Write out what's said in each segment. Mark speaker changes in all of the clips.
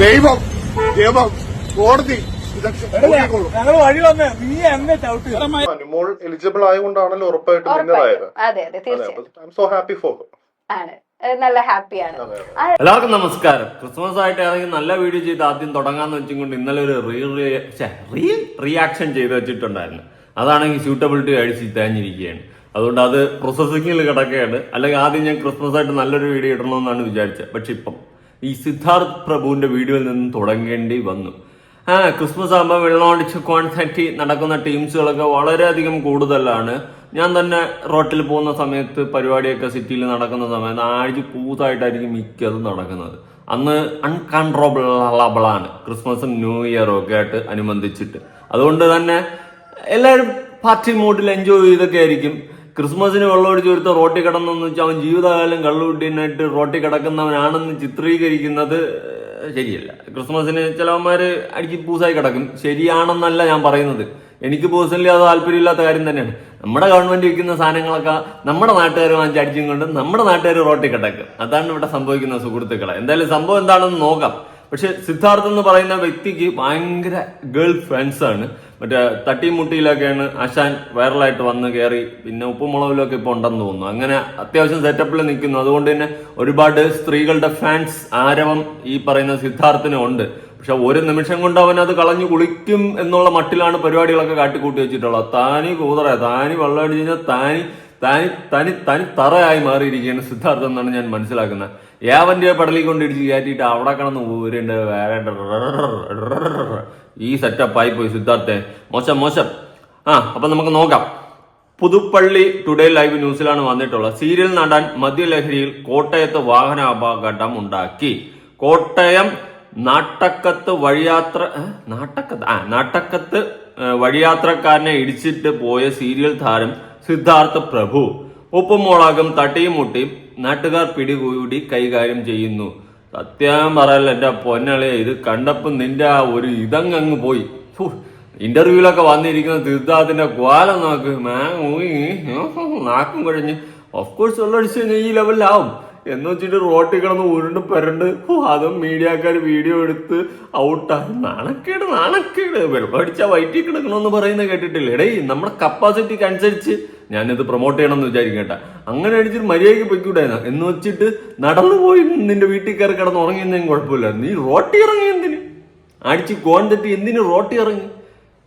Speaker 1: ദൈവം ദൈവം കോടതി.
Speaker 2: ഞങ്ങൾ വഴി വന്നേ നീ എന്നെ
Speaker 3: അനുമോൾ എലിജിബിൾ ആയതുകൊണ്ടാണല്ലോ ഉറപ്പായിട്ടും വിന്നർ ആയത്
Speaker 4: അതെ അതെ തീർച്ചയായും.
Speaker 3: ഐ സോ ഹാപ്പി ഫോർ
Speaker 4: ആണ്. നല്ല ഹാപ്പിയാണ്
Speaker 5: എല്ലാവർക്കും നമസ്കാരം. ക്രിസ്മസ് ആയിട്ട് ഇറങ്ങി നല്ല വീഡിയോ ചെയ്ത് ആദ്യം തുടങ്ങാന്ന് വെച്ചുകൊണ്ട് ഇന്നലെ ഒരു റിയൽ റീൽ റിയാക്ഷൻ ചെയ്ത് വെച്ചിട്ടുണ്ടായിരുന്നു. അതാണെങ്കിൽ സ്യൂട്ടബിലിറ്റി അഴിച്ച് തേഞ്ഞിരിക്കുകയാണ് അതുകൊണ്ട് അത് പ്രോസസ്സിങ്ങിൽ കിടക്കുകയാണ്. അല്ലെങ്കിൽ ആദ്യം ഞാൻ ക്രിസ്മസ് ആയിട്ട് നല്ലൊരു വീഡിയോ ഇടണമെന്നാണ് വിചാരിച്ചത്. പക്ഷെ ഇപ്പം ഈ സിദ്ധാർത്ഥ് പ്രഭുവിന്റെ വീഡിയോയിൽ നിന്നും തുടങ്ങേണ്ടി വന്നു. ആ ക്രിസ്മസ് ആകുമ്പോൾ വെള്ളമടിച്ച് കോൺസെപ്റ്റ് നടക്കുന്ന ടീംസുകളൊക്കെ വളരെയധികം കൂടുതലാണ്. ഞാൻ തന്നെ റോട്ടിൽ പോകുന്ന സമയത്ത് പരിപാടിയൊക്കെ സിറ്റിയിൽ നടക്കുന്ന സമയത്ത് ആഴ്ച പൂതായിട്ടായിരിക്കും മിക്കതും നടക്കുന്നത്. അന്ന് അൺകൺട്രോളബിളാണ് ക്രിസ്മസും ന്യൂ ഇയറും ഒക്കെ ആയിട്ട് അനുബന്ധിച്ചിട്ട്. അതുകൊണ്ട് തന്നെ എല്ലാവരും പാർട്ടി മൂഡിൽ എൻജോയ് ചെയ്തൊക്കെ ആയിരിക്കും. ക്രിസ്മസിന് വെള്ളമൊഴിച്ച് ഒരുത്ത റോട്ടി കിടന്നെന്ന് വെച്ചാൽ അവൻ ജീവിതകാലം കള്ളുകുട്ടീനായിട്ട് റോട്ടി കിടക്കുന്നവനാണെന്ന് ചിത്രീകരിക്കുന്നത് ശരിയല്ല. ക്രിസ്മസിന് ചിലവന്മാർ അടിച്ച് പൂസായി കിടക്കും. ശരിയാണെന്നല്ല ഞാൻ പറയുന്നത്. എനിക്ക് പേഴ്സണലി അത് താല്പര്യമില്ലാത്ത കാര്യം തന്നെയാണ്. നമ്മുടെ ഗവൺമെന്റ് വിൽക്കുന്ന സാധനങ്ങളൊക്കെ നമ്മുടെ നാട്ടുകാർ വാങ്ങിച്ച് അടിച്ചും കൊണ്ട് നമ്മുടെ നാട്ടുകാർ റോട്ടി കിടക്കും. അതാണ് ഇവിടെ സംഭവിക്കുന്ന സുഹൃത്തുക്കളെ. എന്തായാലും സംഭവം എന്താണെന്ന് നോക്കാം. പക്ഷെ സിദ്ധാർത്ഥ് എന്ന് പറയുന്ന വ്യക്തിക്ക് ഭയങ്കര ഗേൾ ഫാൻസ് മറ്റേ തട്ടിമുട്ടിയിലൊക്കെയാണ് അശാൻ വൈറലായിട്ട് വന്ന് കയറി പിന്നെ ഉപ്പുമുളകിലൊക്കെ ഇപ്പൊ ഉണ്ടെന്ന് തോന്നുന്നു. അങ്ങനെ അത്യാവശ്യം സെറ്റപ്പിൽ നിൽക്കുന്നു. അതുകൊണ്ട് തന്നെ ഒരുപാട് സ്ത്രീകളുടെ ഫാൻസ് ആരവം ഈ പറയുന്ന സിദ്ധാർത്ഥിന് ഉണ്ട്. പക്ഷെ ഒരു നിമിഷം കൊണ്ട് അവൻ അത് കളഞ്ഞു കുളിക്കും എന്നുള്ള മട്ടിലാണ് പരിപാടികളൊക്കെ കാട്ടിക്കൂട്ടി വെച്ചിട്ടുള്ളത്. താനി കൂതറ താനി വെള്ളം അടിച്ചു കഴിഞ്ഞാൽ താനി തനി തനി തനി തറയായി മാറിയിരിക്കുകയാണ് സിദ്ധാർത്ഥം എന്നാണ് ഞാൻ മനസ്സിലാക്കുന്നത്. ഏവന്റെ പടലി കൊണ്ടിടിച്ച് കയറ്റിയിട്ട് അവിടെ കിടന്ന് ഊരേണ്ട വേറെ. ഈ സെറ്റപ്പായി പോയി സിദ്ധാർത്ഥെ. മോശം മോശം. ആ അപ്പൊ നമുക്ക് നോക്കാം. പുതുപ്പള്ളി ടുഡേ ലൈവ് ന്യൂസിലാണ് വന്നിട്ടുള്ളത്. സീരിയൽ നടൻ മദ്യലഹരിയിൽ കോട്ടയത്ത് വാഹന അപകടം ഉണ്ടാക്കി. കോട്ടയം നാട്ടക്കത്ത് വഴിയാത്ര? നാട്ടക്കത്ത് ആ നാട്ടക്കത്ത് വഴിയാത്രക്കാരനെ ഇടിച്ചിട്ട് പോയ സീരിയൽ താരം സിദ്ധാർത്ഥ പ്രഭു. ഉപ്പുമുളകും തട്ടിയും മുട്ടിയും നാട്ടുകാർ പിടികൂടി കൈകാര്യം ചെയ്യുന്നു. സത്യം പറയല്ല എന്റെ പൊന്നളെ ഇത് കണ്ടപ്പോൾ നിന്റെ ആ ഒരു ഇതങ്ങ് പോയി. ഇന്റർവ്യൂലൊക്കെ വന്നിരിക്കുന്ന സിദ്ധാർത്ഥിന്റെ കോല നോക്ക്. നാക്കും കുഴഞ്ഞ്. ഓഫ് കോഴ്സ് വെള്ളമടിച്ച് കഴിഞ്ഞാൽ ഈ ലെവലിലാവും എന്ന് വെച്ചിട്ട് റോട്ടിൽ കിടന്ന് ഉരുണ്ട് പെരണ്ട് അതും മീഡിയക്കാർ വീഡിയോ എടുത്ത് ഔട്ടായി നാണക്കേട് നാണക്കേട്. വെള്ളമടിച്ച വയറ്റിൽ കിടക്കണമെന്ന് പറയുന്നത് കേട്ടിട്ടില്ല? എടേ നമ്മുടെ കപ്പാസിറ്റിക്ക് അനുസരിച്ച് ഞാനിത് പ്രൊമോട്ട് ചെയ്യണം എന്ന് വിചാരിക്കും കേട്ടാ അങ്ങനെ അടിച്ചിട്ട് മര്യാദയ്ക്ക് പൊയ്ക്കൂടായിരുന്നു? എന്ന് വെച്ചിട്ട് നടന്നു പോയി നിന്റെ വീട്ടിൽ കയറി കിടന്ന് ഉറങ്ങിയെന്നും കുഴപ്പമില്ലായിരുന്നു നീ റോട്ടി ഇറങ്ങി എന്തിന്? അടിച്ച് കോൺ തെറ്റി എന്തിനു റോട്ടി ഇറങ്ങി?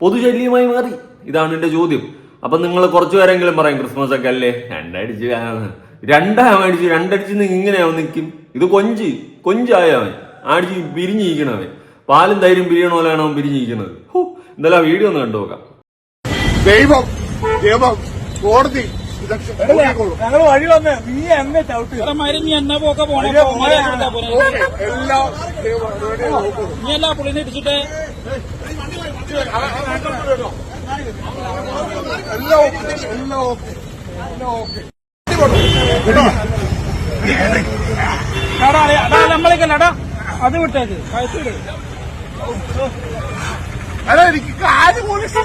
Speaker 5: പൊതുശല്യമായി മാറി. ഇതാണ് എന്റെ ചോദ്യം. അപ്പൊ നിങ്ങൾ കുറച്ചു പേരെങ്കിലും പറയും ക്രിസ്മസ് ഒക്കെ അല്ലേ? രണ്ടടിച്ച് രണ്ടാ അടിച്ച് രണ്ടടിച്ച് നിങ്ങൾ ഇങ്ങനെയാവും നിൽക്കും ഇത് കൊഞ്ച് കൊഞ്ചായവൻ അടിച്ച് പിരിഞ്ഞിരിക്കണവൻ. പാലും തൈരും പിരിയണ പോലെയാണ് അവൻ പിരിഞ്ഞിരിക്കുന്നത്. എന്തായാലും ആ വീഡിയോ ഒന്ന് കണ്ടു നോക്കാം
Speaker 1: ദൈവം. നിയമം കോടതി.
Speaker 2: ഞങ്ങൾ വഴി വന്നേ. നീ എന്നെ ചവിട്ടുക
Speaker 6: നീ എന്നാ പോക്ക പോണേ.
Speaker 1: എല്ലാം.
Speaker 6: നീ എല്ലാ പുള്ളിനെ ഇടിച്ചിട്ട്.
Speaker 1: എല്ലാം ഓക്കെ എല്ലാം ഓക്കെ എല്ലാം ഓക്കെ.
Speaker 6: നമ്മളേക്കല്ലടാ അത് വിട്ടേക്ക്.
Speaker 1: കഴിച്ചിട്ട് എനിക്ക് കാര്യം പോലീസ്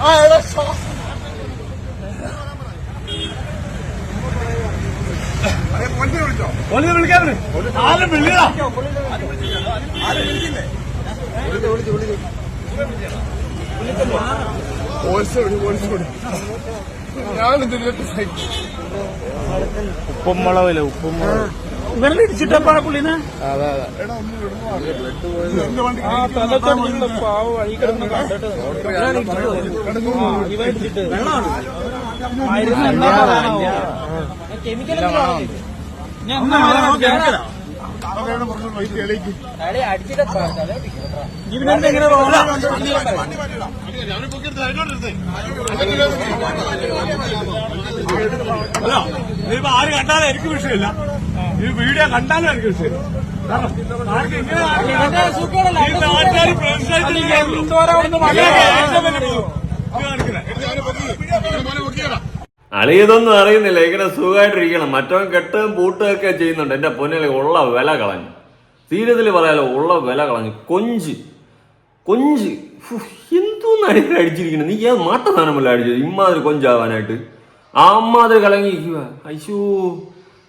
Speaker 1: ആ എടാ ശ്വാസം അതെ, വണ്ടി വിളിച്ചോ
Speaker 2: പോലീസ് വിളിക്കാൻ ആരും വിളിയടാ
Speaker 1: പോലീസ് വിളി പോലീസ് വിളി ഞാൻ
Speaker 2: ഉപ്പുമുളക്.
Speaker 6: ഇവരെ ഇടിച്ചിട്ടപ്പാ പുള്ളിനെ തലച്ചോറിന്റെ പാവ വഴി കിടന്ന് കണ്ടിട്ട്. ആ, ഇവ ഇടിച്ചിട്ട് മരുന്ന്
Speaker 2: അല്ല ഇതിപ്പോ ആര് കണ്ടാലും എനിക്ക് വിഷയമില്ല ഈ വീഡിയോ കണ്ടാലും എനിക്ക് വിഷയമില്ല നാട്ടുകാർ പ്രശ്നമായിട്ട്
Speaker 5: അളിയതൊന്നും അറിയുന്നില്ല. ഇങ്ങനെ സുഖമായിട്ടിരിക്കണം. മറ്റവൻ കെട്ടും പൂട്ടുകയൊക്കെ ചെയ്യുന്നുണ്ട്. എന്റെ പൊന്നിലെ ഉള്ള വില കളഞ്ഞു. സീരിയസിൽ പറയാലോ ഉള്ള വില കളഞ്ഞു. കൊഞ്ച്. കൊഞ്ച്. എന്തോന്ന് അടി അടിച്ചിരിക്കണം നീ ഏത് മാട്ട സാധനമല്ല അടിച്ചത്? ഇമ്മാതിരി കൊഞ്ചാവാനായിട്ട്. ആ അമ്മാതിരി കലങ്ങിയിരിക്കുക അയ്യോ.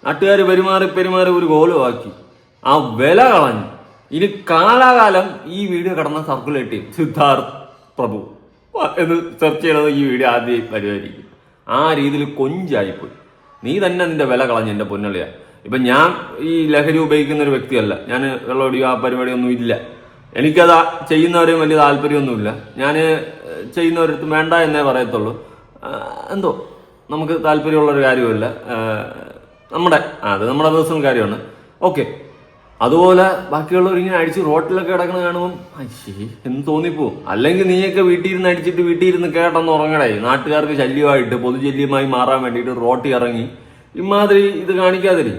Speaker 5: നാട്ടുകാർ പെരുമാറി പെരുമാറി ഒരു ഗോലമാക്കി ആ വില കളഞ്ഞു. ഇനി കാലാകാലം ഈ വീഡിയോ കടന്ന സർക്കുലേറ്റ് ചെയ്യും സിദ്ധാർത്ഥ് പ്രഭു. എന്ന് സെർച്ച് ചെയ്യണത് ഈ വീഡിയോ ആദ്യം വരുമായിരിക്കും ആ രീതിയിൽ കൊഞ്ചായിപ്പോയി. നീ തന്നെ നിന്റെ വില കളഞ്ഞു എന്റെ പൊന്നളിയ. ഇപ്പൊ ഞാൻ ഈ ലഹരി ഉപയോഗിക്കുന്ന ഒരു വ്യക്തിയല്ല. ഞാൻ വെള്ളമടിയോ ആ പരിപാടിയൊന്നും ഇല്ല. എനിക്കത് ചെയ്യുന്നവരെയും വലിയ താല്പര്യമൊന്നുമില്ല. ഞാൻ ചെയ്യുന്നവരടുത്ത് വേണ്ട എന്നേ പറയത്തുള്ളൂ. എന്തോ നമുക്ക് താല്പര്യമുള്ളൊരു കാര്യമല്ല നമ്മുടെ അത് നമ്മുടെ പേഴ്സണൽ കാര്യമാണ്. ഓക്കെ അതുപോലെ ബാക്കിയുള്ളവർ ഇങ്ങനെ അടിച്ച് റോട്ടിലൊക്കെ കിടക്കണ കാണുമ്പോൾ അയ്യേ എന്ന് തോന്നിപ്പോവും അല്ലെങ്കിൽ നീയൊക്കെ വീട്ടിൽ ഇരുന്ന് അടിച്ചിട്ട് വീട്ടിൽ ഇരുന്ന് കേട്ടെന്ന് ഉറങ്ങണേ. നാട്ടുകാർക്ക് ശല്യമായിട്ട് പൊതുശല്യമായി മാറാൻ വേണ്ടിയിട്ട് റോട്ടി ഇറങ്ങി. ഇമാതിരി ഇത് കാണിക്കാതിരി.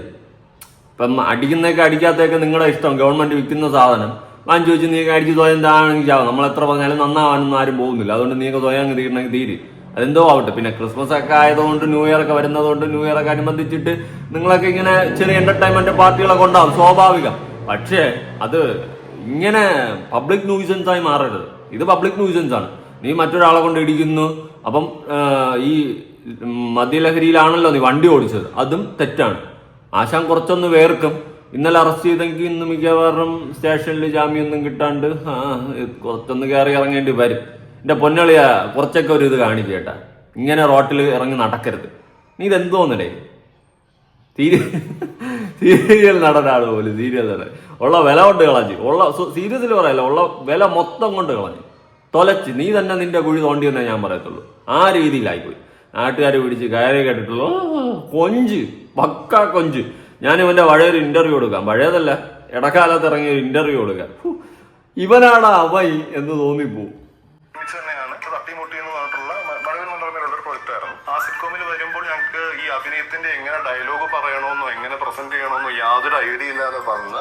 Speaker 5: ഇപ്പം അടിക്കുന്നതൊക്കെ അടിക്കാത്തൊക്കെ നിങ്ങളുടെ ഇഷ്ടം. ഗവൺമെന്റ് വിൽക്കുന്ന സാധനം. വാങ്ങിച്ചു വെച്ച് നീ അടിച്ച് സ്വയം താണെങ്കിൽ ചാവും. നമ്മൾ എത്ര പറഞ്ഞാലും നന്നാവാനൊന്നും ആരും പോകുന്നില്ല. അതുകൊണ്ട് നീക്ക് സ്വയം അങ്ങ് തീരണമെങ്കിൽ തീര്. അതെന്തോ ആവട്ടെ. പിന്നെ ക്രിസ്മസ് ഒക്കെ ആയതുകൊണ്ട് ന്യൂ ഇയർ ഒക്കെ വരുന്നതുകൊണ്ട് ന്യൂ ഇയർ ഒക്കെ അനുബന്ധിച്ചിട്ട് നിങ്ങളൊക്കെ ഇങ്ങനെ ചെറിയ എന്റർടൈൻമെന്റ് പാർട്ടികളൊക്കെ ഉണ്ടാവും സ്വാഭാവികം. പക്ഷേ അത് ഇങ്ങനെ പബ്ലിക് ന്യൂസൻസ് ആയി മാറരുത്. ഇത് പബ്ലിക് ന്യൂസൻസ് ആണ്. നീ മറ്റൊരാളെ കൊണ്ട് ഇടിക്കുന്നു അപ്പം ഈ മദ്യലഹരിയിലാണല്ലോ നീ വണ്ടി ഓടിച്ചത്. അതും തെറ്റാണ്. ആശാൻ കുറച്ചൊന്ന് വേർക്കും. ഇന്നലെ അറസ്റ്റ് ചെയ്തെങ്കിൽ ഇന്ന് മിക്കവാറും സ്റ്റേഷനിൽ ജാമ്യം ഒന്നും കിട്ടാണ്ട് കുറച്ചൊന്ന് കയറി ഇറങ്ങേണ്ടി വരും. എന്റെ പൊന്നളിയ കുറച്ചൊക്കെ ഒരു ഇത് കാണിക്കേട്ടാ ഇങ്ങനെ റോട്ടിൽ ഇറങ്ങി നടക്കരുത്. നീ ഇതെന്തോന്നടേ? സീരിയൽ നടനാണ് പോലും സീരിയൽ നടൻ. ഉള്ള വില കൊണ്ട് കളഞ്ഞു. ഉള്ള സീരിയസിൽ പറയല്ല ഉള്ള വില മൊത്തം കൊണ്ട് കളഞ്ഞു. തൊലച്ച്. നീ തന്നെ നിന്റെ കുഴി തോണ്ടി എന്നേ ഞാൻ പറയത്തുള്ളൂ. ആ രീതിയിലായിപ്പോയി. നാട്ടുകാർ പിടിച്ച് കയറി കേട്ടിട്ടുള്ളൂ. കൊഞ്ച്. പക്ക കൊഞ്ച്. ഞാൻ ഇവന്റെ പഴയൊരു ഇന്റർവ്യൂ കൊടുക്കാം. പഴയതല്ല ഇടക്കാലത്ത് ഇറങ്ങിയ ഒരു ഇന്റർവ്യൂ കൊടുക്കാം. ഇവനാണ് അവൻ അവൈ എന്ന് തോന്നിപ്പോവും.
Speaker 3: പ്രസന്റ് ചെയ്യണമെന്ന് യാതൊരു ഐഡിയ ഇല്ലാതെ വന്ന്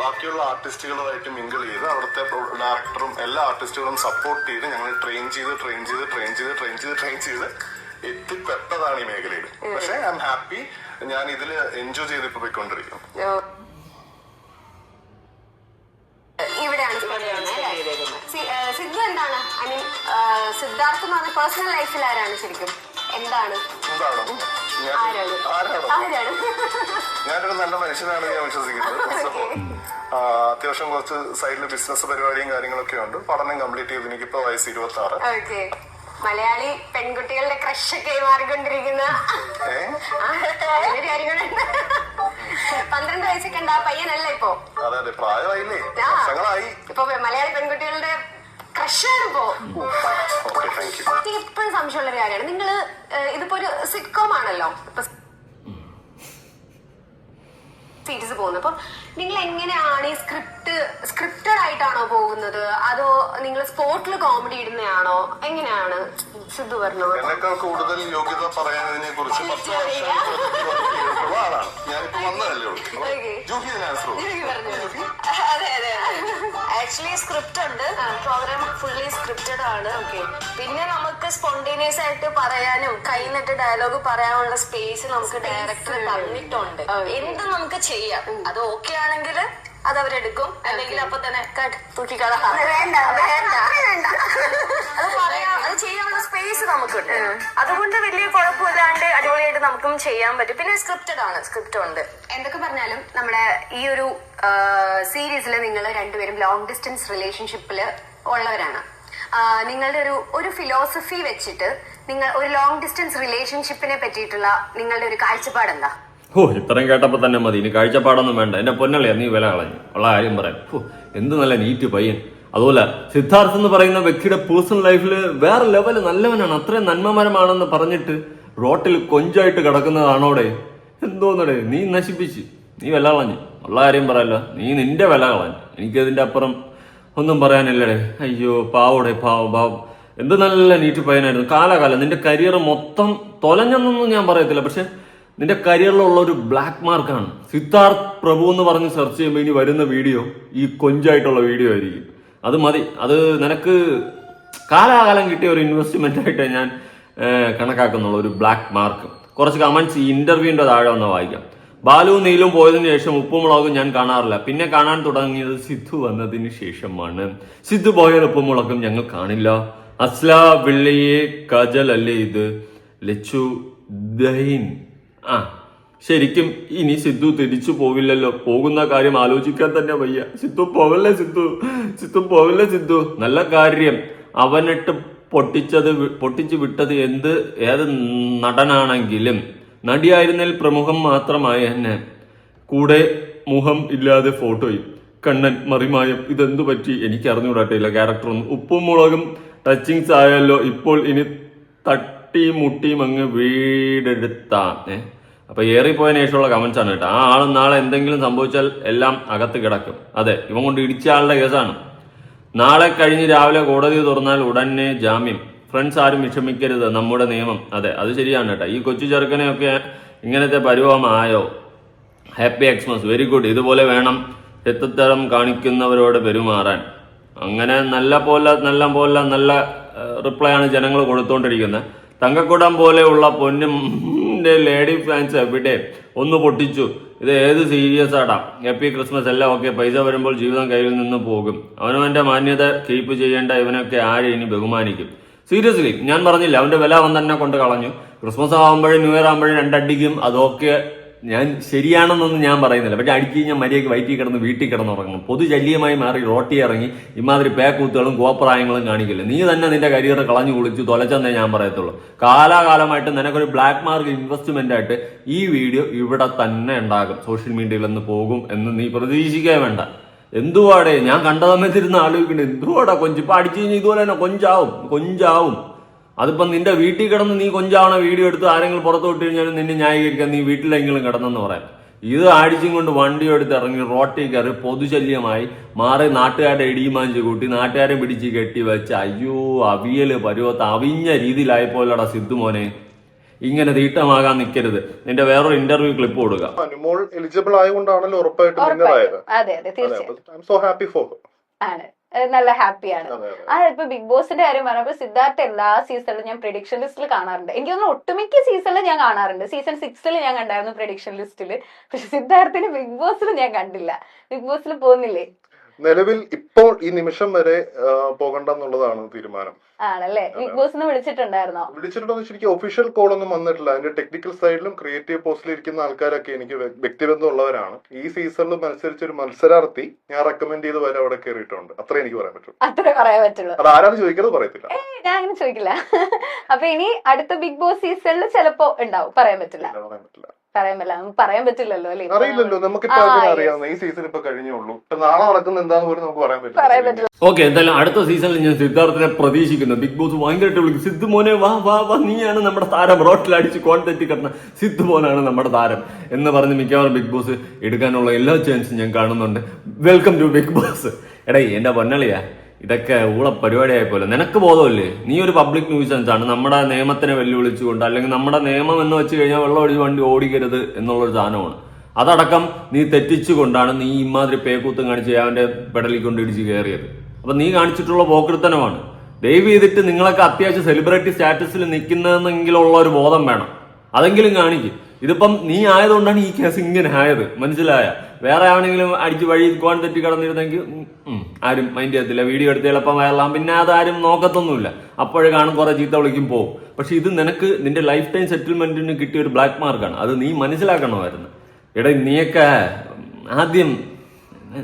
Speaker 3: ബാക്കിയുള്ള ആർട്ടിസ്റ്റുകളുമായിട്ട് മിങ്കിൾ ചെയ്ത് അവിടുത്തെ ഡയറക്ടറും എല്ലാ ആർട്ടിസ്റ്റുകളും സപ്പോർട്ട് ചെയ്ത് ഞങ്ങൾ ട്രെയിൻ ചെയ്ത് ട്രെയിൻ ചെയ്ത് ട്രെയിൻ ചെയ്ത് ട്രെയിൻ ചെയ്ത് ട്രെയിൻ ചെയ്ത് എത്തിപ്പെട്ടതാണ് ഈ മേഖലയിൽ. പക്ഷെ ഐ എം ഹാപ്പി ഞാൻ ഇതിൽ എൻജോയ് ചെയ്ത് ഇപ്പൊ പോയിക്കൊണ്ടിരിക്കുന്നു.
Speaker 7: സിദ്ധു എന്താണ്? ഐ മീൻ സിദ്ധാർത്ഥ് എന്ന് പറഞ്ഞ പേഴ്സണൽ ലൈഫിൽ ആരാണ് ശരിക്കും? എന്താണ്? ആരാണ്?
Speaker 3: ആരാണോ?
Speaker 7: ആരാണ്?
Speaker 3: ഞാനൊരു നല്ല മനുഷ്യനാണ് ഞാൻ വിശ്വസിക്കുന്നത്. അത്യാവശ്യം കുറച്ച് സൈഡിൽ ബിസിനസ് പരിപാടിയും കാര്യങ്ങളൊക്കെ ഉണ്ട്. പഠനം കംപ്ലീറ്റ് ചെയ്ത്. എനിക്കിപ്പോ വയസ്സ് ഇരുപത്തി ആറ്
Speaker 7: മലയാളി പെൺകുട്ടികളുടെ ക്രഷൊക്കെ മാറിക്കൊണ്ടിരിക്കുന്ന. പന്ത്രണ്ട് വയസ്സൊക്കെ ഉണ്ട്. ആ പയ്യനല്ല ഇപ്പോ.
Speaker 3: അതെ അതെ. പ്രായമായില്ലേ?
Speaker 7: ഇപ്പൊ മലയാളി പെൺകുട്ടികളുടെ എനിക്ക് എപ്പോഴും സംശയമുള്ള ഒരു കാര്യമാണ്. നിങ്ങൾ ഇതിപ്പോ ഒരു സിറ്റ്കോം ആണല്ലോ. സീരീസ് പോകുന്നത്. അപ്പൊ നിങ്ങൾ എങ്ങനെയാണ് ഈ സ്ക്രിപ്റ്റ് സ്ക്രിപ്റ്റഡ് ആയിട്ടാണോ പോകുന്നത്? അതോ നിങ്ങൾ സ്പോട്ടിൽ കോമഡി ഇടുന്നതാണോ എങ്ങനെയാണ്? സിദ്ധു പറഞ്ഞോ.
Speaker 3: എന്നൊക്കെ കൂടുതൽ യോഗ്യത പറയുന്നതിനെ കുറിച്ച് പത്ത് വർഷം ആളാണ് ഞാനിപ്പോ വന്നതല്ലേ ഉള്ളൂ. ജൂഹി ആൻസർ
Speaker 7: അതെ അതെ. ആക്ച്വലി സ്ക്രിപ്റ്റ് ഉണ്ട്. പ്രോഗ്രാം ഫുള്ളി സ്ക്രിപ്റ്റഡ് ആണ്. ഓക്കെ പിന്നെ നമുക്ക് സ്പോണ്ടേനിയസ് ആയിട്ട് പറയാനും കൈന്നിട്ട് ഡയലോഗ് പറയാനുള്ള സ്പേസ് നമുക്ക് ഡയറക്ടർ തന്നിട്ടുണ്ട്. എന്ത് നമുക്ക് ചെയ്യാം? അത് ഓക്കെ ആണെങ്കിൽ അത് അവരെടുക്കും. അല്ലെങ്കിൽ അപ്പൊ തന്നെ കട്ട് തൂക്കിക്കള. വേണ്ട. വേണ്ട. സ്പേസ് നമുക്കുണ്ട്. അതുകൊണ്ട് വലിയ കുഴപ്പമില്ലാണ്ട് അടിപൊളിയായിട്ട് നമുക്കും ചെയ്യാൻ പറ്റും. പിന്നെ സ്ക്രിപ്റ്റഡ് ആണ് സ്ക്രിപ്റ്റ് ഉണ്ട്. എന്തൊക്കെ പറഞ്ഞാലും നമ്മുടെ ഈ ഒരു സീരീസിൽ നിങ്ങൾ രണ്ടുപേരും ലോങ് ഡിസ്റ്റൻസ് റിലേഷൻഷിപ്പിൽ ഉള്ളവരാണ്. നിങ്ങളുടെ ഒരു ഒരു ഫിലോസഫി വെച്ചിട്ട് നിങ്ങൾ ഒരു ലോങ് ഡിസ്റ്റൻസ് റിലേഷൻഷിപ്പിനെ പറ്റിയിട്ടുള്ള നിങ്ങളുടെ ഒരു കാഴ്ചപ്പാട് എന്താ
Speaker 5: ഓ ഇത്രയും കേട്ടപ്പോൾ തന്നെ മതി. ഇനി കാഴ്ചപ്പാടൊന്നും വേണ്ട. എന്റെ പൊന്നല്ലേ നീ വില കളഞ്ഞു. ഉള്ള കാര്യം പറയാൻ എന്ത് നല്ല നീറ്റ് പയ്യൻ. അതുപോലെ സിദ്ധാർത്ഥ് എന്ന് പറയുന്ന വ്യക്തിയുടെ പേഴ്സണൽ ലൈഫിൽ വേറെ ലെവൽ നല്ലവനാണ്. അത്രയും നന്മമരമാണെന്ന് പറഞ്ഞിട്ട് റോട്ടിൽ കൊഞ്ചായിട്ട് കിടക്കുന്നതാണോടെ? എന്തോന്നടേ നീ നശിപ്പിച്ച്. നീ വില കളഞ്ഞു. ഉള്ള കാര്യം പറയല്ലോ. നീ നിന്റെ വില കളഞ്ഞു. എനിക്കതിന്റെ അപ്പുറം ഒന്നും പറയാനില്ലടേ. അയ്യോ പാവടെ പാവം പാവം. എന്ത് നല്ല നീറ്റ് പയ്യനായിരുന്നു. കാലാകാലം. നിന്റെ കരിയർ മൊത്തം തൊലഞ്ഞെന്നൊന്നും ഞാൻ പറയത്തില്ല. പക്ഷെ നിന്റെ കരിയറിലുള്ള ഒരു ബ്ലാക്ക് മാർക്കാണ് സിദ്ധാർത്ഥ് പ്രഭു എന്ന് പറഞ്ഞ് സെർച്ച് ചെയ്യുമ്പോൾ ഇനി വരുന്ന വീഡിയോ ഈ കൊഞ്ചായിട്ടുള്ള വീഡിയോ ആയിരിക്കും. അത് മതി. അത് നിനക്ക് കാലാകാലം കിട്ടിയ ഒരു ഇൻവെസ്റ്റ്മെന്റ് ആയിട്ട് ഞാൻ കണക്കാക്കുന്നുള്ളൂ. ഒരു ബ്ലാക്ക് മാർക്ക് കുറച്ച് കമന്റ്സ് ഈ ഇന്റർവ്യൂവിന്റെ താഴെ വന്ന് വായിക്കാം. ബാലു നീലും പോയതിനു ശേഷം ഉപ്പുമുളകും ഞാൻ കാണാറില്ല. പിന്നെ കാണാൻ തുടങ്ങിയത് സിദ്ധു വന്നതിന് ശേഷമാണ്. സിദ്ധു പോയ ഉപ്പുമുളകും ഞങ്ങൾ കാണില്ല. അസ്ല വെള്ളിയെ കജൽ അല്ലേ ഇത്? ലച്ചു ദൈൻ ആ ശരിക്കും ഇനി സിദ്ധു തിരിച്ചു പോവില്ലല്ലോ. പോകുന്ന കാര്യം ആലോചിക്കാൻ തന്നെ വയ്യ. സിദ്ധു പോവല്ലേ സിദ്ധു? സിദ്ധു പോവല്ലേ സിദ്ധു? നല്ല കാര്യം. അവനിട്ട് പൊട്ടിച്ചത് പൊട്ടിച്ചു വിട്ടത് എന്ത് ഏത് നടനാണെങ്കിലും നടിയായിരുന്നതിൽ പ്രമുഖം മാത്രമായി എന്നെ കൂടെ മുഖം ഇല്ലാതെ ഫോട്ടോയും കണ്ണൻ മറിമായം ഇതെന്തു പറ്റി? എനിക്ക് അറിഞ്ഞുകൂടാട്ടില്ല ക്യാരക്ടറൊന്നും ഉപ്പും മുളകും ടച്ചിങ്സ് ആയല്ലോ ഇപ്പോൾ ഇനി തട്ടിയും മുട്ടിയും അങ്ങ് വീടെടുത്താ. ഏ? അപ്പൊ ഏറിപ്പോയതിനു ശേഷമുള്ള കമന്റ്സ് ആണ് കേട്ടോ. ആ ആൾ നാളെ എന്തെങ്കിലും സംഭവിച്ചാൽ എല്ലാം അകത്ത് കിടക്കും. അതെ ഇവൻ കൊണ്ട് ഇടിച്ച ആളുടെ കേസാണ്. നാളെ കഴിഞ്ഞ് രാവിലെ കോടതി തുറന്നാൽ ഉടനെ ജാമ്യം. ഫ്രണ്ട്സ് ആരും വിഷമിക്കരുത് നമ്മുടെ നിയമം. അതെ അത് ശരിയാണ് കേട്ടോ. ഈ കൊച്ചു ചെറുക്കനെയൊക്കെ ഇങ്ങനത്തെ പരുവമായോ ഹാപ്പി എക്സ്മസ് വെരി ഗുഡ് ഇതുപോലെ വേണം രക്തത്തരം കാണിക്കുന്നവരോട് പെരുമാറാൻ. അങ്ങനെ നല്ല പോലെ നല്ല പോലെ നല്ല റിപ്ലൈ ആണ് ജനങ്ങൾ കൊടുത്തുകൊണ്ടിരിക്കുന്നത് തങ്കക്കുടം പോലെയുള്ള പൊന്നിന്റെ ലേഡി ഫാൻസ് എവിടെ? ഒന്ന് പൊട്ടിച്ചു. ഇത് ഏത് സീരിയസ് ആടാ? ഹാപ്പി ക്രിസ്മസ് എല്ലാം ഓക്കെ പൈസ വരുമ്പോൾ ജീവിതം കയ്യിൽ നിന്ന് പോകും. അവനവന്റെ മാന്യത കീപ്പ് ചെയ്യേണ്ട ഇവനൊക്കെ ആരെ ഇനി ബഹുമാനിക്കും? സീരിയസ്ലി ഞാൻ പറഞ്ഞില്ല അവന്റെ വില അവൻ തന്നെ കൊണ്ട് കളഞ്ഞു. ക്രിസ്മസ് ആകുമ്പോഴും ന്യൂ ഇയർ ആകുമ്പോഴും രണ്ടടിക്കും അതൊക്കെ ഞാൻ ശരിയാണെന്നൊന്നും ഞാൻ പറയുന്നില്ല. പക്ഷെ അടിച്ച് കഴിഞ്ഞാൽ മര്യാദയ്ക്ക് വയറ്റിൽ കിടന്ന് വീട്ടിൽ കിടന്നുറങ്ങണം. പൊതുശല്യമായി മാറി റോട്ടി ഇറങ്ങി ഇമാതിരി പേക്കൂത്തുകളും കോപ്രായങ്ങളും കാണിക്കില്ല. നീ തന്നെ നിന്റെ കരിയർ കളഞ്ഞു കുളിച്ചു തൊലച്ചെന്നേ ഞാൻ പറയത്തുള്ളൂ. കാലാകാലമായിട്ട് നിനക്കൊരു ബ്ലാക്ക് മാർക്ക് ഇൻവെസ്റ്റ്മെന്റ് ആയിട്ട് ഈ വീഡിയോ ഇവിടെ തന്നെ ഉണ്ടാകും. സോഷ്യൽ മീഡിയയിൽ നിന്ന് പോകും എന്ന് നീ പ്രതീക്ഷിക്കേ വേണ്ട. എന്തുവാടേ? ഞാൻ കണ്ട സമയത്തിരുന്ന് ആലോചിക്കുന്നത് എന്തുവാടാ കൊഞ്ച്? ഇപ്പൊ അടിച്ചു കഴിഞ്ഞാൽ ഇതുപോലെ തന്നെ കൊഞ്ചാവും. കൊഞ്ചാവും. അതിപ്പം നിന്റെ വീട്ടിൽ കിടന്ന് നീ കൊഞ്ചാവണ വീഡിയോ എടുത്ത് ആരെങ്കിലും പുറത്തു വിട്ട് കഴിഞ്ഞാലും നിന്നെ ന്യായീകരിക്കാൻ നീ വീട്ടിലെങ്കിലും കിടന്നെന്ന് പറയാം. ഇത് അടിച്ചും കൊണ്ട് വണ്ടി എടുത്ത് ഇറങ്ങി റോട്ടിൽ കയറി പൊതുശല്യമായി മാറി നാട്ടുകാരുടെ ഇടിയുമാഞ്ച് കൂട്ടി നാട്ടുകാരെ പിടിച്ച് കെട്ടി വെച്ച് അയ്യോ അവിയൽ പരുവത്ത് അവിഞ്ഞ രീതിയിലായപ്പോലടാ സിദ്ധു മോനെ. ഇങ്ങനെ തീട്ടമാകാൻ നിൽക്കരുത് നിന്റെ വേറൊരു ഇന്റർവ്യൂ ക്ലിപ്പ് കൊടുക്കുക
Speaker 3: അനുമോൾ എലിജിബിൾ ആയതുകൊണ്ടാണല്ലോ ഉറപ്പായിട്ടും വിന്നർ ആയത്
Speaker 4: അതെ അതെ തീർച്ചയായും.
Speaker 3: I'm so happy for
Speaker 4: ആണ്. നല്ല ഹാപ്പിയാണ്. ആ ഇപ്പൊ ബിഗ് ബോസിന്റെ കാര്യം പറഞ്ഞപ്പോ സിദ്ധാർത്ഥ എല്ലാ സീസണിലും ഞാൻ പ്രഡിക്ഷൻ ലിസ്റ്റിൽ കാണാറുണ്ട്. എനിക്ക് തോന്നുന്നു ഒട്ടുമിക്ക സീസണിലും ഞാൻ കാണാറുണ്ട്. സീസൺ സിക്സിൽ ഞാൻ കണ്ടായിരുന്നു പ്രഡിക്ഷൻ ലിസ്റ്റിൽ പക്ഷെ സിദ്ധാർത്ഥിന് ബിഗ് ബോസിൽ ഞാൻ കണ്ടില്ല. ബിഗ് ബോസിൽ പോകുന്നില്ലേ?
Speaker 3: നിലവിൽ ഇപ്പോൾ ഈ നിമിഷം വരെ പോകണ്ട എന്നുള്ളതാണ് തീരുമാനം.
Speaker 4: ആണല്ലേ? ബിഗ് ബോസിന് വിളിച്ചിട്ടുണ്ടായിരുന്നോ?
Speaker 3: വിളിച്ചിട്ടുണ്ടോ ശരിക്കും ഒഫീഷ്യൽ കോൾ ഒന്നും വന്നിട്ടില്ല. അതിന്റെ ടെക്നിക്കൽ സൈഡിലും ക്രിയേറ്റീവ് പോസ്റ്റിൽ ഇരിക്കുന്ന ആൾക്കാരൊക്കെ എനിക്ക് വ്യ- വ്യക്തിബന്ധമുള്ളവരാണ്. ഈ സീസണിൽ മത്സരിച്ച ഒരു മത്സരാർത്ഥി ഞാൻ റെക്കമെൻഡ് ചെയ്ത് വരെ അവിടെ കയറിയിട്ടുണ്ട് അത്ര എനിക്ക് പറയാൻ പറ്റുള്ളൂ.
Speaker 4: അത്രേ പറയാൻ പറ്റുള്ളൂ.
Speaker 3: അത് ചോദിക്കുന്നത് പറയത്തില്ല.
Speaker 4: ഞാൻ അങ്ങനെ ചോദിക്കില്ല. അപ്പൊ ഇനി അടുത്ത ബിഗ് ബോസ് സീസണിൽ ചിലപ്പോ ഉണ്ടാവും. പറയാൻ പറ്റില്ല.
Speaker 3: പറയാൻ പറ്റില്ല.
Speaker 4: പറയാൻ പറ്റില്ല നമുക്ക് പറയാൻ പറ്റില്ലല്ലോ അല്ലേ?
Speaker 3: അറിയില്ലല്ലോ നമുക്കിപ്പോ അറിയാവുന്ന ഈ സീസൺ ഇപ്പൊ കഴിഞ്ഞുള്ളൂ നാളെ നടക്കുന്ന എന്താന്ന് പോലും നമുക്ക് പറയാൻ പറ്റില്ല.
Speaker 5: ഓക്കെ എന്തായാലും അടുത്ത സീസണിൽ ഞാൻ സിദ്ധാർത്ഥിനെ പ്രതീക്ഷിക്കുന്നു. ബിഗ് ബോസ് ഭയങ്കരമായിട്ട് വിളിക്കും. സിദ്ധു മോനെ വാ വാ വാ നീയാണ് നമ്മുടെ താരം. റോട്ടിൽ അടിച്ച് കോൺ തെറ്റി കിടന്ന സിദ്ധു മോനാണ് നമ്മുടെ താരം എന്ന് പറഞ്ഞ് മിക്കവാറും ബിഗ് ബോസ് എടുക്കാനുള്ള എല്ലാ ചാൻസും ഞാൻ കാണുന്നുണ്ട്. വെൽക്കം ടു ബിഗ് ബോസ് എടേ എന്റെ പൊന്നളിയാ. ഇതൊക്കെ ഊള പരിപാടിയായി പോലെ നിനക്ക് ബോധമില്ലേ? നീ ഒരു പബ്ലിക് ന്യൂസൻസ് ആണ്. നമ്മുടെ നിയമത്തിനെ വെല്ലുവിളിച്ചുകൊണ്ട് അല്ലെങ്കിൽ നമ്മുടെ നിയമം എന്ന് വെച്ച് കഴിഞ്ഞാൽ വെള്ളം ഒഴിച്ച് വണ്ടി ഓടിക്കരുത് എന്നുള്ളൊരു സാധനമാണ്. അതടക്കം നീ തെറ്റിച്ചുകൊണ്ടാണ് നീ ഇമാതിരി പേക്കൂത്തും കാണിച്ച് അവന്റെ പെടലിൽ കൊണ്ട് ഇടിച്ച് കയറിയത്. അപ്പൊ നീ കാണിച്ചിട്ടുള്ള പോക്കൃത്തനമാണ് ദയവ് ചെയ്തിട്ട് നിങ്ങളൊക്കെ അത്യാവശ്യം സെലിബ്രിറ്റി സ്റ്റാറ്റസിൽ നിൽക്കുന്നതെന്നെങ്കിലുള്ള ഒരു ബോധം വേണം. അതെങ്കിലും കാണിക്കും. ഇതിപ്പം നീ ആയതുകൊണ്ടാണ് ഈ കേസ് ഇങ്ങനെ ആയത്. മനസ്സിലായ? വേറെ ആണെങ്കിലും അടിച്ച് വഴി കോൺ തെറ്റി കടന്നിരുന്നെങ്കിൽ ആരും മൈൻഡ് ചെയ്യത്തില്ല. വീഡിയോ എടുത്ത് എളുപ്പം വയറലാം പിന്നെ അതാരും നോക്കത്തൊന്നുമില്ല. അപ്പോഴേ കാണും കുറെ ചീത്ത വിളിക്കും പോവും. പക്ഷെ ഇത് നിനക്ക് നിന്റെ ലൈഫ് ടൈം സെറ്റിൽമെന്റിന് കിട്ടിയ ഒരു ബ്ലാക്ക് മാർക്കാണ് അത് നീ മനസ്സിലാക്കണമായിരുന്നു. എടാ നീയൊക്കെ ആദ്യം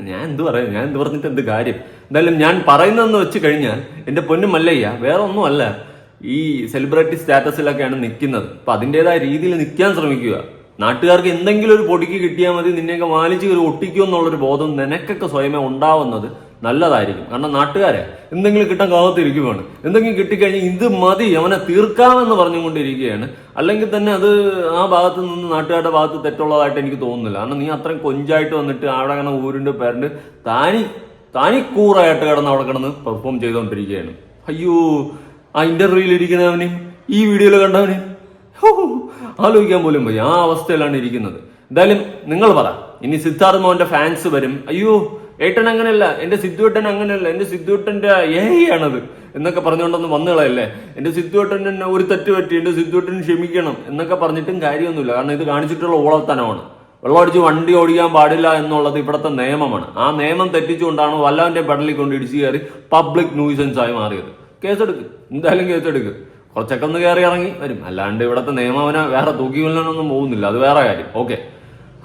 Speaker 5: ഞാൻ എന്ത് പറയാം? ഞാൻ എന്ത് പറഞ്ഞിട്ട് എന്ത് കാര്യം? എന്തായാലും ഞാൻ പറയുന്നതെന്ന് വെച്ച് കഴിഞ്ഞാൽ എന്റെ പൊന്നും മല്ലയ്യ വേറെ ഒന്നുമല്ല. ഈ സെലിബ്രിറ്റി സ്റ്റാറ്റസിലൊക്കെയാണ് നിൽക്കുന്നത് അപ്പൊ അതിന്റെതായ രീതിയിൽ നിൽക്കാൻ ശ്രമിക്കുക. നാട്ടുകാർക്ക് എന്തെങ്കിലും ഒരു പൊടിക്ക് കിട്ടിയാൽ മതി നിന്നെയൊക്കെ വാലിച്ച് കയറി ഒട്ടിക്കും എന്നുള്ളൊരു ബോധം നിനക്കൊക്കെ സ്വയമേ ഉണ്ടാവുന്നത് നല്ലതായിരിക്കും. കാരണം നാട്ടുകാരെ എന്തെങ്കിലും കിട്ടാൻ കാത്തിരിക്കുകയാണ് എന്തെങ്കിലും കിട്ടിക്കഴിഞ്ഞാൽ ഇത് മതി അവനെ തീർക്കാമെന്ന് പറഞ്ഞുകൊണ്ടിരിക്കുകയാണ്. അല്ലെങ്കിൽ തന്നെ അത് ആ ഭാഗത്ത് നിന്ന് നാട്ടുകാരുടെ ഭാഗത്ത് തെറ്റുള്ളതായിട്ട് എനിക്ക് തോന്നുന്നില്ല. കാരണം നീ അത്രയും കൊഞ്ചായിട്ട് വന്നിട്ട് അവിടെ അങ്ങനെ ഊരുണ്ട് പേരണ്ട് താനി താനിക്കൂറായിട്ട് കിടന്ന് അവിടെ കിടന്ന് പെർഫോം ചെയ്തുകൊണ്ടിരിക്കുകയാണ് അയ്യോ ആ ഇന്റർവ്യൂവിൽ ഇരിക്കുന്നവനെയും ഈ വീഡിയോയിൽ കണ്ടവനെയും ആലോചിക്കാൻ പോലും വയ്യ. ആ അവസ്ഥയിലാണ് ഇരിക്കുന്നത്. എന്തായാലും നിങ്ങൾ പറ. ഇനി സിദ്ധാർത്ഥ മോഹന്റെ ഫാൻസ് വരും. അയ്യോ ഏട്ടൻ അങ്ങനെയല്ല. എന്റെ സിദ്ധുവേട്ടൻ അങ്ങനെയല്ല. എന്റെ സിദ്ധുവേട്ടന്റെ ഏഹയാണത് എന്നൊക്കെ പറഞ്ഞുകൊണ്ടൊന്ന് വന്നുകളയല്ലേ എന്റെ സിദ്ധുവേട്ടൻ എന്നെ ഒരു തെറ്റ് പറ്റി. എന്റെ സിദ്ധുവേട്ടൻ ക്ഷമിക്കണം എന്നൊക്കെ പറഞ്ഞിട്ടും കാര്യമൊന്നുമില്ല. കാരണം ഇത് കാണിച്ചിട്ടുള്ള ഓളത്തനമാണ് വെള്ളമടിച്ച് വണ്ടി ഓടിക്കാൻ പാടില്ല എന്നുള്ളത് ഇവിടുത്തെ നിയമമാണ്. ആ നിയമം തെറ്റിച്ചുകൊണ്ടാണ് വല്ലവന്റെ പെടലിൽ കൊണ്ട് ഇടിച്ചു കയറി പബ്ലിക് ന്യൂസൻസ് ആയി മാറിയത്. കേസെടുക്ക്. എന്തായാലും കേസെടുക്ക്. കുറച്ചൊക്കെ ഒന്ന് കയറി ഇറങ്ങി വരും. അല്ലാണ്ട് ഇവിടുത്തെ നിയമവന വേറെ തൂക്കിക്കൊല്ലാനൊന്നും പോകുന്നില്ല. അത് വേറെ കാര്യം. ഓക്കെ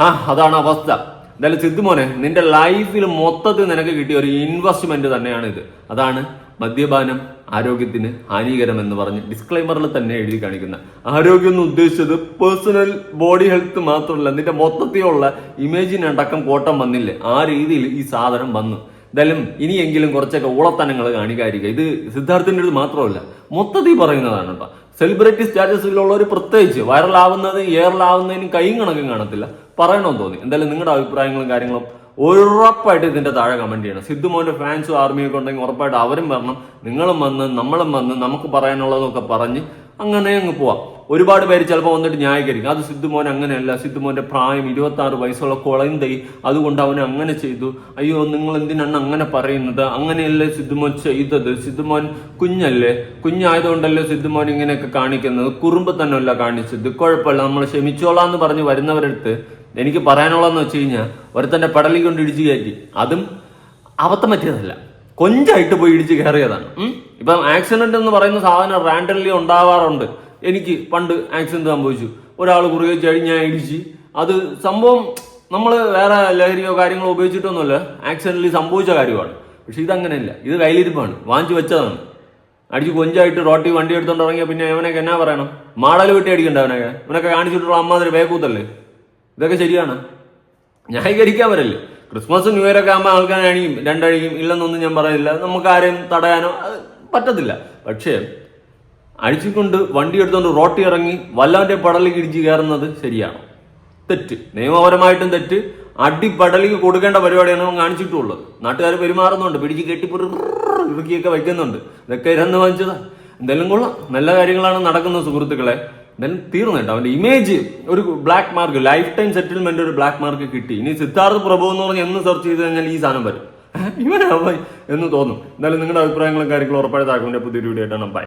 Speaker 5: ആ അതാണ് അവസ്ഥ. എന്തായാലും സിദ്ധു മോനെ നിന്റെ ലൈഫിൽ മൊത്തത്തിൽ നിനക്ക് കിട്ടിയ ഒരു ഇൻവെസ്റ്റ്മെന്റ് തന്നെയാണ് ഇത്. അതാണ് മദ്യപാനം ആരോഗ്യത്തിന് ഹാനികരം എന്ന് പറഞ്ഞ് ഡിസ്ക്ലൈമറിൽ തന്നെ എഴുതി കാണിക്കുന്ന. ആരോഗ്യം എന്ന് ഉദ്ദേശിച്ചത് പേഴ്സണൽ ബോഡി ഹെൽത്ത് മാത്രമല്ല നിന്റെ മൊത്തത്തിലുള്ള ഇമേജിനടക്കം കോട്ടം വന്നില്ലേ? ആ രീതിയിൽ ഈ സാധനം വന്നു. എന്തായാലും ഇനിയെങ്കിലും കുറച്ചൊക്കെ ഊളത്തനങ്ങൾ കാണിക്കാതിരിക്കുക. ഇത് സിദ്ധാർത്ഥിന്റെ അടുത്ത് മാത്രമല്ല മൊത്തത്തിൽ പറയുന്നതാണ് കേട്ടോ സെലിബ്രിറ്റി സ്റ്റാറ്റസിലുള്ളവർ പ്രത്യേകിച്ച് വൈറലാവുന്നതിന് ഏറലാവുന്നതിനും കൈയും കണക്കും കാണത്തില്ല. പറയണമെന്ന് തോന്നി. എന്തായാലും നിങ്ങളുടെ അഭിപ്രായങ്ങളും കാര്യങ്ങളും ഉറപ്പായിട്ട് ഇതിന്റെ താഴെ കമന്റ് ചെയ്യണം. സിദ്ധുമോന്റെ ഫാൻസും ആർമിയൊക്കെ ഉണ്ടെങ്കിൽ ഉറപ്പായിട്ട് അവരും വരണം. നിങ്ങളും വന്ന് നമ്മളും വന്ന് നമുക്ക് പറയാനുള്ളതൊക്കെ പറഞ്ഞ് അങ്ങനെ അങ്ങ് പോവാം. ഒരുപാട് പേര് ചിലപ്പോൾ വന്നിട്ട് ന്യായീകരിക്കും. അത് സിദ്ധുമോൻ അങ്ങനെയല്ല. സിദ്ധുമോന്റെ പ്രായം ഇരുപത്തി ആറ് വയസ്സുള്ള കുളന്തൈ അതുകൊണ്ട് അവൻ അങ്ങനെ ചെയ്തു. അയ്യോ നിങ്ങൾ എന്തിനാണ് അങ്ങനെ പറയുന്നത്? അങ്ങനെയല്ലേ സിദ്ധുമോൻ ചെയ്തത്? സിദ്ധുമോൻ കുഞ്ഞല്ലേ? കുഞ്ഞായതുകൊണ്ടല്ലേ സിദ്ധുമോൻ ഇങ്ങനെയൊക്കെ കാണിക്കുന്നത്? കുറുമ്പ് തന്നെയല്ല കാണിച്ചത്. കുഴപ്പമില്ല നമ്മൾ ക്ഷമിച്ചോളാം എന്ന് പറഞ്ഞ് വരുന്നവരടുത്ത് എനിക്ക് പറയാനുള്ളതെന്ന് വെച്ച് കഴിഞ്ഞാൽ ഒരുത്തന്റെ പടലി കൊണ്ട് ഇടിച്ചു കയറ്റി. അതും അബദ്ധം പറ്റിയതല്ല കൊഞ്ചായിട്ട് പോയി ഇടിച്ച് കയറിയതാണ്. ഇപ്പം ആക്സിഡന്റ് എന്ന് പറയുന്ന സാധനം റാൻഡംലി ഉണ്ടാവാറുണ്ട്. എനിക്ക് പണ്ട് ആക്സിഡന്റ് സംഭവിച്ചു. ഒരാൾ കുറുകെ ചഴി ഞാൻ ഇടിച്ച്. അത് സംഭവം നമ്മൾ വേറെ ലഹരിയോ കാര്യങ്ങളോ ഉപയോഗിച്ചിട്ടൊന്നുമല്ല. ആക്സിഡന്റിൽ സംഭവിച്ച കാര്യമാണ്. പക്ഷെ ഇതങ്ങനെയല്ല. ഇത് കയ്യിലിരിപ്പാണ്. വാങ്ങിച്ചു വെച്ചതാണ്. അടിച്ച് കൊഞ്ചായിട്ട് റോട്ടി വണ്ടി എടുത്തോണ്ട് ഇറങ്ങിയ പിന്നെ അവനൊക്കെ എന്നാ പറയണം? മാടൽ വെട്ടി അടിക്കണ്ട അവനൊക്കെ. ഇവനൊക്കെ കാണിച്ചിട്ടുള്ള അമ്മാതിരി വേക്കൂത്തല്ലേ? ഇതൊക്കെ ശരിയാണ്. ന്യായീകരിക്കാൻ വരല്ലേ ക്രിസ്മസ് ന്യൂ ഇയർ ഒക്കെ ആകുമ്പോൾ ആൾക്കാരാണെങ്കിലും രണ്ടഴിയും ഇല്ലെന്നൊന്നും ഞാൻ പറയുന്നില്ല നമുക്ക് ആരെയും തടയാനോ? പറ്റത്തില്ല. പക്ഷേ അഴിച്ചുകൊണ്ട് വണ്ടി എടുത്തുകൊണ്ട് റോട്ടി ഇറങ്ങി വല്ലാതെ പടലിക്ക് ഇടിച്ച് കയറുന്നത് ശരിയാണോ. തെറ്റ്. നിയമപരമായിട്ടും തെറ്റ്. അടിപ്പടലിക്ക് കൊടുക്കേണ്ട പരിപാടിയാണ് കാണിച്ചിട്ടുള്ളത്. നാട്ടുകാർ പെരുമാറുന്നുണ്ട്. പിടിച്ച് കെട്ടിപ്പൊരു ഇറുക്കിയൊക്കെ വയ്ക്കുന്നുണ്ട്. ഇതൊക്കെ ഇരന്ന് വാങ്ങിച്ചതാ. എന്തെങ്കിലും കൊള്ളാം. നല്ല കാര്യങ്ങളാണ് നടക്കുന്നത് സുഹൃത്തുക്കളെ. എന്തായാലും തീർന്നു കേട്ടോ അവന്റെ ഇമേജ് ഒരു black mark life time settlement ഒരു ബ്ലാക്ക് മാർക്ക് കിട്ടി. ഇനി സിദ്ധാർത്ഥ് പ്രഭു എന്ന് പറഞ്ഞ് എന്ന് സെർച്ച് ചെയ്ത് കഴിഞ്ഞാൽ ഈ സാധനം വരും. ഇവനാ എന്ന് തോന്നും. എന്തായാലും നിങ്ങളുടെ അഭിപ്രായങ്ങളും കാര്യങ്ങളും ഉറപ്പായിട്ട് താക്കുമ്പോൾ പുതിയൊരു വീഡിയോ ആയിട്ടാണ് ബൈ